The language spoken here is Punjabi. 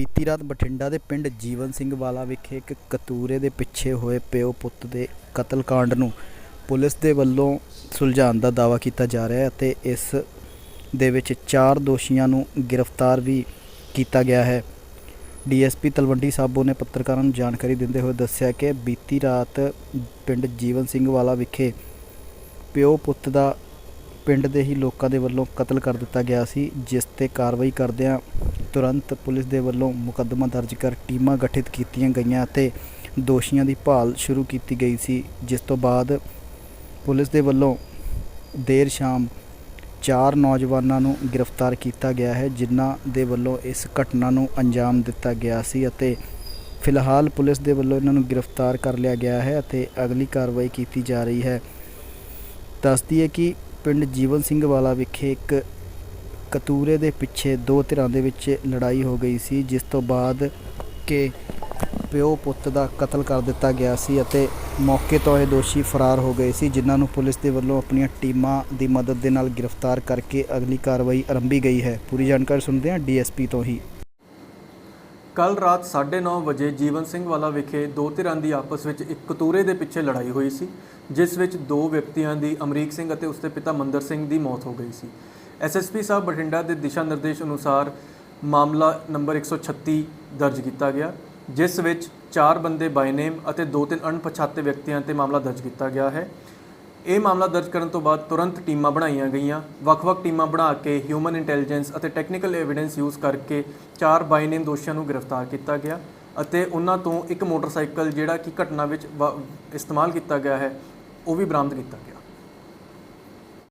ਬੀਤੀ ਰਾਤ ਬਠਿੰਡਾ ਦੇ ਪਿੰਡ ਜੀਵਨ ਸਿੰਘ ਵਾਲਾ ਵਿਖੇ ਇੱਕ ਕਤੂਰੇ ਦੇ ਪਿੱਛੇ ਹੋਏ ਪਿਓ ਪੁੱਤ ਦੇ ਕਤਲकांड ਨੂੰ ਪੁਲਿਸ ਦੇ ਵੱਲੋਂ ਸੁਲਝਾਉਣ ਦਾ ਦਾਅਵਾ ਕੀਤਾ ਜਾ ਰਿਹਾ ਹੈ ਅਤੇ ਇਸ ਦੇ ਵਿੱਚ ਚਾਰ ਦੋਸ਼ੀਆਂ ਨੂੰ ਗ੍ਰਿਫਤਾਰ ਵੀ ਕੀਤਾ ਗਿਆ ਹੈ। ਡੀਐਸਪੀ ਤਲਵੰਡੀ ਸਾਬੋ ਨੇ ਪੱਤਰਕਾਰਾਂ ਨੂੰ ਜਾਣਕਾਰੀ ਦਿੰਦੇ ਹੋਏ ਦੱਸਿਆ ਕਿ ਬੀਤੀ ਰਾਤ ਪਿੰਡ ਜੀਵਨ ਸਿੰਘ ਵਾਲਾ ਵਿਖੇ ਪਿਓ ਪੁੱਤ ਦਾ ਪਿੰਡ ਦੇ ਹੀ ਲੋਕਾਂ ਦੇ ਵੱਲੋਂ ਕਤਲ ਕਰ ਦਿੱਤਾ ਗਿਆ ਸੀ, ਜਿਸ ਤੇ ਕਾਰਵਾਈ ਕਰਦਿਆਂ ਤੁਰੰਤ ਪੁਲਿਸ ਦੇ ਵੱਲੋਂ ਮੁਕੱਦਮਾ ਦਰਜ ਕਰ ਟੀਮਾਂ ਗਠਿਤ ਕੀਤੀਆਂ ਗਈਆਂ ਅਤੇ ਦੋਸ਼ੀਆਂ ਦੀ ਭਾਲ ਸ਼ੁਰੂ ਕੀਤੀ ਗਈ ਸੀ, ਜਿਸ ਤੋਂ ਬਾਅਦ ਪੁਲਿਸ ਦੇ ਵੱਲੋਂ ਦੇਰ ਸ਼ਾਮ ਚਾਰ ਨੌਜਵਾਨਾਂ ਨੂੰ ਗ੍ਰਿਫਤਾਰ ਕੀਤਾ ਗਿਆ ਹੈ, ਜਿਨ੍ਹਾਂ ਦੇ ਵੱਲੋਂ ਇਸ ਘਟਨਾ ਨੂੰ ਅੰਜਾਮ ਦਿੱਤਾ ਗਿਆ ਸੀ ਅਤੇ ਫਿਲਹਾਲ ਪੁਲਿਸ ਦੇ ਵੱਲੋਂ ਇਹਨਾਂ ਨੂੰ ਗ੍ਰਿਫਤਾਰ ਕਰ ਲਿਆ ਗਿਆ ਹੈ ਅਤੇ ਅਗਲੀ ਕਾਰਵਾਈ ਕੀਤੀ ਜਾ ਰਹੀ ਹੈ। ਦੱਸਦੀ ਹੈ ਕਿ ਪਿੰਡ ਜੀਵਨ ਸਿੰਘ ਵਾਲਾ ਵਿਖੇ ਇੱਕ ਕਤੂਰੇ ਦੇ ਪਿੱਛੇ ਦੋ ਧਿਰਾਂ ਦੇ ਵਿੱਚ ਲੜਾਈ ਹੋ ਗਈ ਸੀ, ਜਿਸ ਤੋਂ ਬਾਅਦ ਕਿ ਪਿਓ ਪੁੱਤ ਦਾ ਕਤਲ ਕਰ ਦਿੱਤਾ ਗਿਆ ਸੀ ਅਤੇ ਮੌਕੇ ਤੋਂ ਇਹ ਦੋਸ਼ੀ ਫਰਾਰ ਹੋ ਗਏ ਸੀ, ਜਿਨ੍ਹਾਂ ਨੂੰ ਪੁਲਿਸ ਦੇ ਵੱਲੋਂ ਆਪਣੀਆਂ ਟੀਮਾਂ ਦੀ ਮਦਦ ਦੇ ਨਾਲ ਗ੍ਰਿਫਤਾਰ ਕਰਕੇ ਅਗਲੀ ਕਾਰਵਾਈ ਆਰੰਭੀ ਗਈ ਹੈ। ਪੂਰੀ ਜਾਣਕਾਰੀ ਸੁਣਦੇ ਹਾਂ ਡੀਐਸਪੀ ਤੋਂ ਹੀ। ਕੱਲ ਰਾਤ 9:30 ਵਜੇ ਜੀਵਨ ਸਿੰਘ ਵਾਲਾ ਵਿਖੇ ਦੋ ਧਿਰਾਂ ਦੀ ਆਪਸ ਵਿੱਚ ਇੱਕ ਕਤੂਰੇ ਦੇ ਪਿੱਛੇ ਲੜਾਈ ਹੋਈ ਸੀ, ਜਿਸ ਵਿੱਚ ਦੋ ਵਿਅਕਤੀਆਂ ਦੀ ਅਮਰੀਕ ਸਿੰਘ ਅਤੇ ਉਸਦੇ ਪਿਤਾ ਮੰਦਰ ਸਿੰਘ ਦੀ ਮੌਤ ਹੋ ਗਈ ਸੀ। ਐਸਐਸਪੀ ਸਾਹਿਬ ਬਠਿੰਡਾ ਦੇ ਦਿਸ਼ਾ ਨਿਰਦੇਸ਼ ਅਨੁਸਾਰ ਮਾਮਲਾ ਨੰਬਰ 136 ਦਰਜ ਕੀਤਾ ਗਿਆ, ਜਿਸ ਵਿੱਚ ਚਾਰ ਬੰਦੇ ਬਾਈ ਨੇਮ ਅਤੇ ਦੋ ਤਿੰਨ ਅਣਪਛਾਤੇ ਵਿਅਕਤੀਆਂ ਤੇ ਮਾਮਲਾ ਦਰਜ ਕੀਤਾ ਗਿਆ ਹੈ। ਇਹ ਮਾਮਲਾ ਦਰਜ ਕਰਨ ਤੋਂ ਬਾਅਦ ਤੁਰੰਤ ਟੀਮਾਂ ਬਣਾਈਆਂ ਗਈਆਂ। ਵੱਖ-ਵੱਖ ਟੀਮਾਂ ਬਣਾ ਕੇ ਹਿਊਮਨ ਇੰਟੈਲੀਜੈਂਸ ਅਤੇ ਟੈਕਨੀਕਲ ਐਵੀਡੈਂਸ ਯੂਜ਼ ਕਰਕੇ ਚਾਰ ਬਾਈ ਨੇਮ ਦੋਸ਼ੀਆਂ ਨੂੰ ਗ੍ਰਿਫਤਾਰ ਕੀਤਾ ਗਿਆ ਅਤੇ ਉਹਨਾਂ ਤੋਂ ਇੱਕ ਮੋਟਰਸਾਈਕਲ ਜਿਹੜਾ ਕਿ ਘਟਨਾ ਵਿੱਚ ਵਾ- ਇਸਤੇਮਾਲ ਕੀਤਾ ਗਿਆ ਹੈ, ਉਹ ਵੀ ਬਰਾਮਦ ਕੀਤਾ ਗਿਆ।